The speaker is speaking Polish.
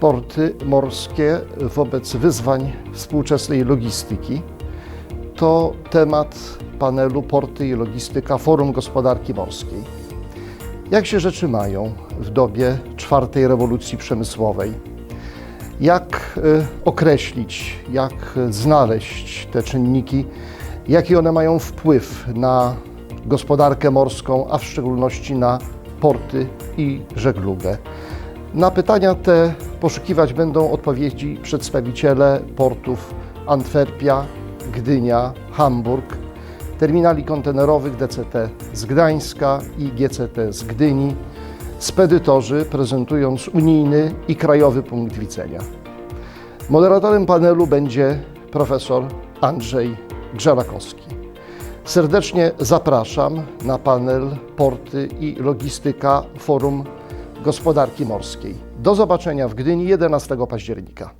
porty morskie wobec wyzwań współczesnej logistyki. To temat panelu Porty i Logistyka Forum Gospodarki Morskiej. Jak się rzeczy mają w dobie czwartej rewolucji przemysłowej? Jak y, określić, jak znaleźć te czynniki, jaki one mają wpływ na gospodarkę morską, a w szczególności na porty i żeglugę? Na pytania te poszukiwać będą odpowiedzi przedstawiciele portów Antwerpia, Gdynia, Hamburg, terminali kontenerowych DCT z Gdańska i GCT z Gdyni, spedytorzy prezentując unijny i krajowy punkt widzenia. Moderatorem panelu będzie profesor Andrzej Grzelakowski. Serdecznie zapraszam na panel Porty i Logistyka Forum Gospodarki Morskiej. Do zobaczenia w Gdyni 11 października.